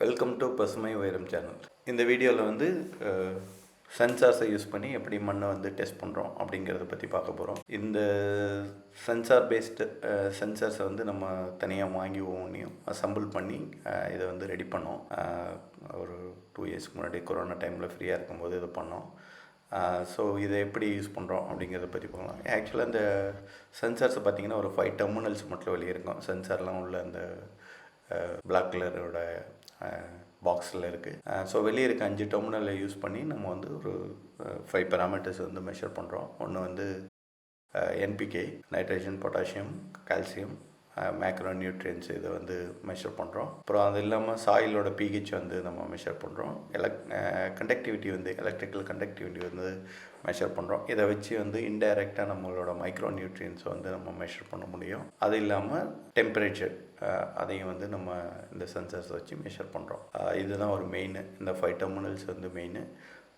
Welcome to பசுமை உயரம் channel இந்த வீடியோவில் வந்து சென்சார்ஸை யூஸ் பண்ணி எப்படி மண்ணை வந்து டெஸ்ட் பண்ணுறோம் அப்படிங்கிறத பற்றி பார்க்க போகிறோம் இந்த சென்சார் பேஸ்டு சென்சார்ஸை வந்து நம்ம தனியாக வாங்கி ஒவ்வொன்றையும் அசம்பிள் பண்ணி இதை வந்து ரெடி பண்ணோம். ஒரு டூ இயர்ஸ்க்கு முன்னாடி கொரோனா டைமில் ஃப்ரீயாக இருக்கும்போது இது பண்ணோம். ஸோ இதை எப்படி யூஸ் பண்ணுறோம் அப்படிங்கிறத பற்றி பார்க்கலாம். ஆக்சுவலாக இந்த சென்சார்ஸை பார்த்தீங்கன்னா ஒரு ஃபைவ் டெர்மினல்ஸ் மட்டும் வெளியே இருக்கும். சென்சார்லாம் உள்ள அந்த பிளாக் கலரோட பாக்ஸில் இருக்குது ஸோ வெளியே இருக்க அஞ்சு டெர்மினலை யூஸ் பண்ணி நம்ம வந்து ஒரு ஃபைவ் பேராமீட்டர்ஸ் வந்து மெஷர் பண்ணுறோம் ஒன்று வந்து N P K nitrogen potassium calcium macro nutrients இதை வந்து மெஷர் பண்ணுறோம் அப்புறம் அது இல்லாமல் சாயிலோட பிஹெச் வந்து நம்ம மெஷர் பண்ணுறோம் எலக் கண்டக்டிவிட்டி வந்து எலக்ட்ரிக்கல் கண்டக்டிவிட்டி வந்து மெஷர் பண்ணுறோம் இதை வச்சு வந்து இன்டைரக்டாக நம்மளோட மைக்ரோ நியூட்ரியன்ஸை வந்து நம்ம மெஷர் பண்ண முடியும். அது இல்லாமல் டெம்பரேச்சர் அதையும் வந்து நம்ம இந்த சென்சர்ஸ் வச்சு மெஷர் பண்ணுறோம் இதுதான் ஒரு மெயின் இந்த ஃபைவ் டெர்மினல்ஸ் வந்து மெயின்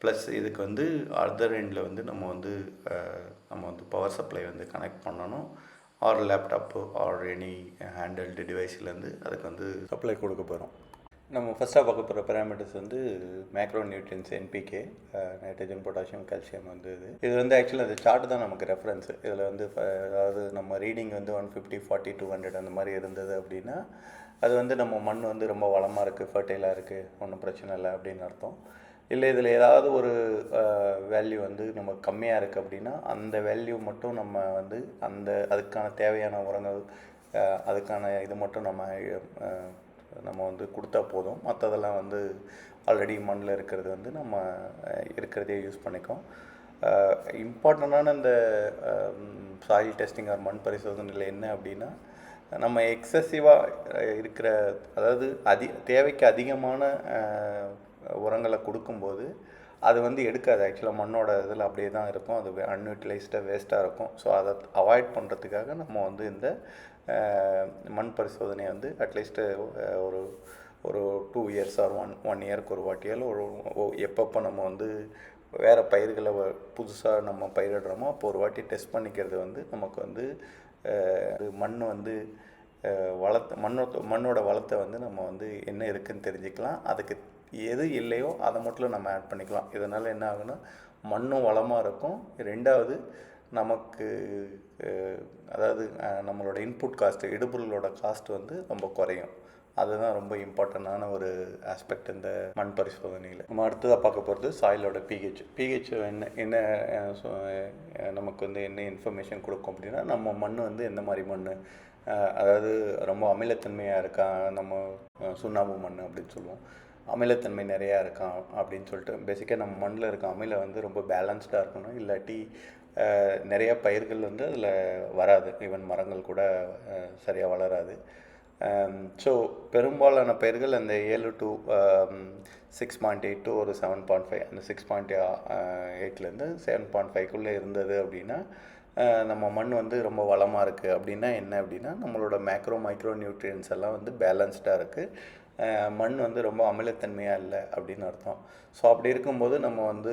ப்ளஸ் இதுக்கு வந்து அதர் எண்டில் வந்து நம்ம வந்து நம்ம வந்து பவர் சப்ளை வந்து கனெக்ட் பண்ணணும். Or laptop or any handheld டிவைஸ்லேருந்து அதுக்கு வந்து சப்ளை கொடுக்க போகிறோம் நம்ம ஃபஸ்ட்டாக பார்க்க போகிற பேராமீட்டர்ஸ் வந்து macro nutrients N P K nitrogen potassium calcium வந்து இது. இது வந்து ஆக்சுவலாக அந்த சார்ட் தான் நமக்கு ரெஃபரன்ஸ் இதில் வந்து ஃப- அதாவது நம்ம ரீடிங் வந்து one fifty forty two hundred அந்த மாதிரி இருந்தது அப்படின்னா அது வந்து நம்ம மண் வந்து ரொம்ப வளமாக இருக்குது ஃபர்டைலாக இருக்குது ஒன்றும் பிரச்சனை இல்லை அப்படின்னு அர்த்தம். இல்லை இதில் ஏதாவது ஒரு வேல்யூ வந்து நம்ம கம்மியாக இருக்குது அப்படின்னா அந்த வேல்யூ மட்டும் நம்ம வந்து அந்த அதுக்கான தேவையான உரங்கள் அதுக்கான இது மட்டும் நம்ம நம்ம வந்து கொடுத்தா போதும். மற்றதெல்லாம் வந்து ஆல்ரெடி மண்ணில் இருக்கிறது வந்து நம்ம இருக்கிறதே யூஸ் பண்ணிக்கோம். இம்பார்ட்டண்ட்டான இந்த சாயில் டெஸ்டிங் ஆர் மண் பரிசோதனையில் என்ன அப்படின்னா நம்ம எக்ஸசிவாக இருக்கிற அதாவது அதி தேவைக்கு அதிகமான உரங்களை கொடுக்கும்போது அது வந்து எடுக்காது. ஆக்சுவலாக மண்ணோட இதில் அப்படியே தான் இருக்கும். அது அன்யூட்டிலைஸ்டாக வேஸ்ட்டாக இருக்கும். ஸோ அதை அவாய்ட் பண்ணுறதுக்காக நம்ம வந்து இந்த மண் பரிசோதனையை வந்து அட்லீஸ்ட்டு ஒரு ஒரு two years or one one இயர்க்கு ஒரு வாட்டியால் ஒரு எப்பப்போ நம்ம வந்து வேறு பயிர்களை புதுசாக நம்ம பயிரிடுறோமோ அப்போ ஒரு வாட்டி டெஸ்ட் பண்ணிக்கிறது வந்து நமக்கு வந்து மண் வந்து வளத்தை மண்ணோட மண்ணோட வளத்தை வந்து நம்ம வந்து என்ன இருக்குன்னு தெரிஞ்சுக்கலாம். அதுக்கு எது இல்லையோ அதை மட்டும் நம்ம ஆட் பண்ணிக்கலாம். இதனால் என்ன ஆகுன்னா மண்ணும் வளமாக இருக்கும். ரெண்டாவது நமக்கு அதாவது நம்மளோட இன்புட் காஸ்ட்டு இடுபொருளோட காஸ்ட் வந்து ரொம்ப குறையும். அதுதான் ரொம்ப இம்பார்ட்டண்டான ஒரு ஆஸ்பெக்ட் இந்த மண் பரிசோதனையில். நம்ம அடுத்ததாக பார்க்க போகிறது சாயிலோட பிஹெச் பிஹெச் என்ன என்ன நமக்கு வந்து என்ன இன்ஃபர்மேஷன் கொடுக்கும் அப்படின்னா நம்ம மண் வந்து எந்த மாதிரி மண் அதாவது ரொம்ப அமிலத்தன்மையாக இருக்கான் நம்ம சுண்ணாம்பு மண் அப்படின்னு சொல்லுவோம். அமிலத்தன்மை நிறையா இருக்கான் அப்படின்னு சொல்லிட்டு பேசிக்காக நம்ம மண்ணில் இருக்க அமிலம் வந்து ரொம்ப பேலன்ஸ்டாக இருக்கணும். இல்லாட்டி நிறையா நிறைய பயிர்கள் வந்து அதில் வராது. ஈவன் மரங்கள் கூட சரியாக வளராது. ஸோ பெரும்பாலான பயிர்கள் அந்த ஏழு to six point eight to ஒரு செவன் பாயிண்ட் ஃபைவ் அந்த சிக்ஸ் பாயிண்ட் எயிட்லேருந்து செவன் பாயிண்ட் ஃபைவ்க்குள்ளே இருந்தது அப்படின்னா நம்ம மண் வந்து ரொம்ப வளமாக இருக்குது அப்படின்னா என்ன அப்படின்னா நம்மளோட மேக்ரோ மைக்ரோ நியூட்ரியன்ஸ் எல்லாம் வந்து பேலன்ஸ்டாக இருக்குது மண் வந்து ரொம்ப அமிலத்தன்மையாக இல்லை அப்படின்னு அர்த்தம். ஸோ அப்படி இருக்கும்போது நம்ம வந்து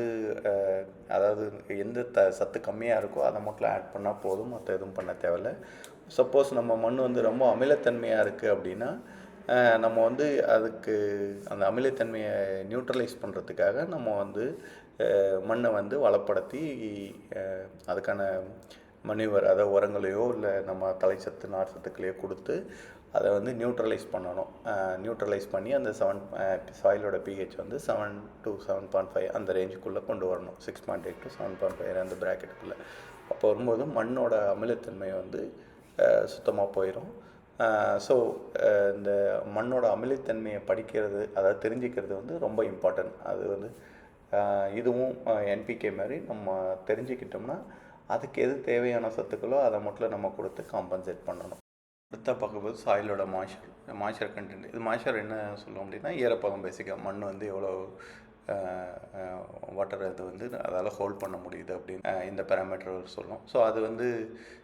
அதாவது எந்த த சத்து கம்மியாக இருக்கோ அதை மட்டும் ஆட் பண்ணால் போதும். மற்ற எதுவும் பண்ண தேவையில்ல. சப்போஸ் நம்ம மண் வந்து ரொம்ப அமிலத்தன்மையாக இருக்குது அப்படின்னா நம்ம வந்து அதுக்கு அந்த அமிலத்தன்மையை நியூட்ரலைஸ் பண்ணுறதுக்காக நம்ம வந்து மண்ணை வந்து வளப்படுத்தி அதுக்கான மணிவர் அதாவது உரங்களையோ இல்லை நம்ம தலைச்சத்து நார் சத்துக்களையோ கொடுத்து அதை வந்து நியூட்ரலைஸ் பண்ணணும். நியூட்ரலைஸ் பண்ணி அந்த செவன் சாயிலோட பிஹெச் வந்து seven to seven point five அந்த ரேஞ்சுக்குள்ளே கொண்டு வரணும். Six point eight to seven point five அந்த ப்ராக்கெட்டுக்குள்ளே அப்போ வரும்போது மண்ணோட அமிலத்தன்மை வந்து சுத்தமாக போயிடும் ஸோ இந்த மண்ணோட அமிலத்தன்மையை படிக்கிறது அதாவது தெரிஞ்சுக்கிறது வந்து ரொம்ப இம்பார்ட்டன்ட் அது வந்து இதுவும் என்பிகே மாதிரி நம்ம தெரிஞ்சுக்கிட்டோம்னா அதுக்கு எது தேவையான சத்துக்களோ அதை மட்டும் நம்ம கொடுத்து காம்பன்சேட் பண்ணணும். அடுத்த பார்க்கும்போது சாயிலோட மாய்ச்சர் மாய்ச்சர் கண்டென்ட் இது மாய்ச்சர் என்ன சொல்லுவோம் அப்படின்னா ஈரப்பதம் பேசிக்காக மண் வந்து எவ்வளோ வாட்டர் இது வந்து அதால் ஹோல்ட் பண்ண முடியுது அப்படின்னு இந்த பேராமீட்டர் சொல்லும் ஸோ அது வந்து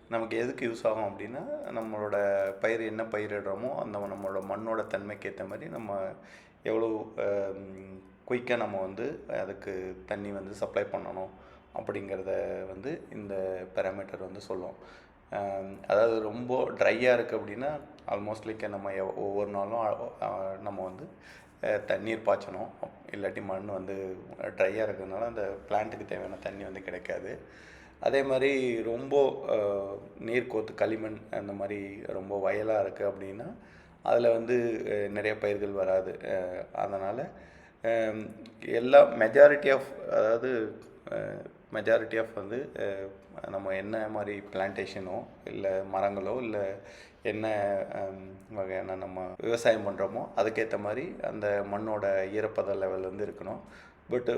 நமக்கு எதுக்கு யூஸ் ஆகும் அப்படின்னா நம்மளோட பயிர் என்ன பயிரிடுறோமோ அந்த நம்மளோட மண்ணோட தன்மைக்கு ஏற்ற மாதிரி நம்ம எவ்வளோ குயிக்காக நம்ம வந்து அதுக்கு தண்ணி வந்து சப்ளை பண்ணணும் அப்படிங்கிறத வந்து இந்த பேராமீட்டர் வந்து சொல்லும். அதாவது ரொம்ப ட்ரையாக இருக்குது அப்படின்னா ஆல்மோஸ்ட் லைக் நம்ம எவ்- ஒவ்வொரு நாளும் நம்ம வந்து தண்ணீர் பாய்ச்சணும். இல்லாட்டி மண் வந்து ட்ரையாக இருக்கிறதுனால அந்த பிளான்ட்டுக்கு தேவையான தண்ணி வந்து கிடைக்காது. அதே மாதிரி ரொம்ப நீர் கோத்து களிமண் அந்த மாதிரி ரொம்ப வயலாக இருக்குது அப்படின்னா அதில் வந்து நிறைய பயிர்கள் வராது. அதனால் எல்லா மெஜாரிட்டி ஆஃப் அதாவது மெஜாரிட்டி ஆஃப் வந்து நம்ம என்ன மாதிரி பிளான்டேஷனோ இல்லை மரங்களோ இல்லை என்ன வகையான நம்ம விவசாயம் பண்ணுறோமோ அதுக்கேற்ற மாதிரி அந்த மண்ணோட ஈரப்பத லெவல் வந்து இருக்கணும். பட்டு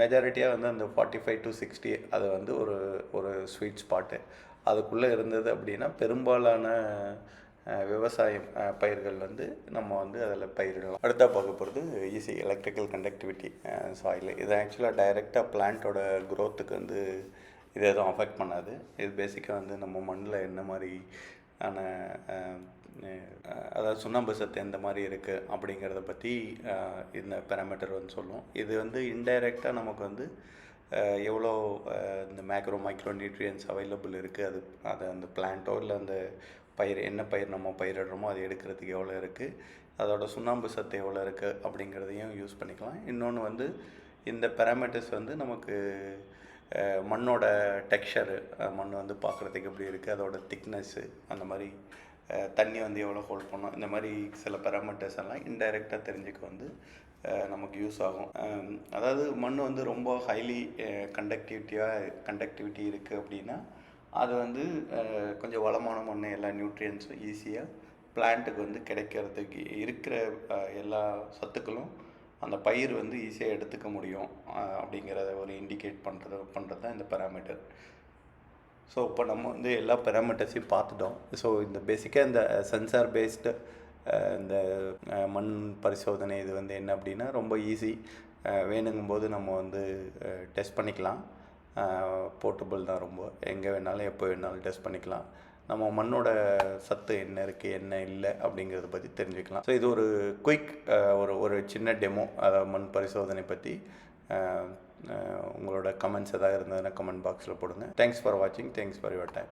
மெஜாரிட்டியாக வந்து அந்த ஃபார்ட்டி ஃபைவ் டு சிக்ஸ்டி அது வந்து ஒரு ஒரு ஸ்வீட் ஸ்பாட்டு அதுக்குள்ளே இருந்தது அப்படின்னா பெரும்பாலான விவசாயம் பயிர்கள் வந்து நம்ம வந்து அதில் பயிரிடலாம். அடுத்தா பார்க்க போகிறது ஈஸி எலக்ட்ரிக்கல் கண்டக்டிவிட்டி சாயில் இது ஆக்சுவலாக டைரெக்டாக பிளான்ட்டோட க்ரோத்துக்கு வந்து இது எதுவும் அஃபெக்ட் பண்ணாது. இது பேசிக்காக வந்து நம்ம மண்ணில் என்ன மாதிரி ஆன அதாவது சுண்ணாம்பு சத்து எந்த மாதிரி இருக்குது அப்படிங்கிறத பற்றி இந்த பேராமீட்டர் வந்து சொல்லும். இது வந்து இன்டைரக்டாக நமக்கு வந்து எவ்வளோ இந்த மேக்ரோ மைக்ரோ நியூட்ரியன்ஸ் அவைலபிள் இருக்குது அது அதை அந்த பிளான்ட்டோ இல்லை அந்த பயிர் என்ன பயிர் நம்ம பயிரிடுறோமோ அது எடுக்கிறதுக்கு எவ்வளோ இருக்குது அதோடய சுண்ணாம்பு சத்து எவ்வளோ இருக்குது அப்படிங்கிறதையும் யூஸ் பண்ணிக்கலாம். இன்னொன்று வந்து இந்த பேராமீட்டர்ஸ் வந்து நமக்கு மண்ணோட டெக்ஸ்சரு மண் வந்து பார்க்குறதுக்கு எப்படி இருக்குது அதோட திக்னஸ்ஸு அந்த மாதிரி தண்ணி வந்து எவ்வளோ ஹோல்ட் பண்ணோம் இந்த மாதிரி சில பேராமீட்டர்ஸ் எல்லாம் இன்டைரக்டாக தெரிஞ்சுக்க வந்து நமக்கு யூஸ் ஆகும். அதாவது மண் வந்து ரொம்ப ஹைலி கண்டக்டிவிட்டியாக கண்டக்டிவிட்டி இருக்குது அப்படின்னா அது வந்து கொஞ்சம் வளமான மண் எல்லா நியூட்ரியன்ஸும் ஈஸியாக பிளான்ட்டுக்கு வந்து கிடைக்கிறதுக்கு இருக்கிற எல்லா சத்துக்களும் அந்த பயிர் வந்து ஈஸியாக எடுத்துக்க முடியும். அப்படிங்கிறத ஒரு இண்டிகேட் பண்ணுறது பண்ணுறது தான் இந்த பேராமீட்டர் ஸோ இப்போ நம்ம வந்து எல்லா பேராமீட்டர்ஸையும் பார்த்துட்டோம். ஸோ இந்த பேசிக்காக இந்த சென்சார் பேஸ்டு இந்த மண் பரிசோதனை இது வந்து என்ன அப்படின்னா ரொம்ப ஈஸி வேணுங்கும்போது நம்ம வந்து டெஸ்ட் பண்ணிக்கலாம். போர்ட்டபுள் தான் ரொம்ப. எங்கே வேணாலும் எப்போ வேணாலும் டெஸ்ட் பண்ணிக்கலாம். நம்ம மண்ணோட சத்து என்ன இருக்குது என்ன இல்லை அப்படிங்கிறத பற்றி தெரிஞ்சுக்கலாம். ஸோ இது ஒரு குயிக் ஒரு ஒரு சின்ன டெமோ அதாவது மண் பரிசோதனை பற்றி உங்களோட கமெண்ட்ஸ் எதாவது இருந்ததுன்னா கமெண்ட் பாக்ஸில் போடுங்க. தேங்க்ஸ் ஃபார் வாட்சிங் தேங்க்ஸ் ஃபார் யுவர் டைம்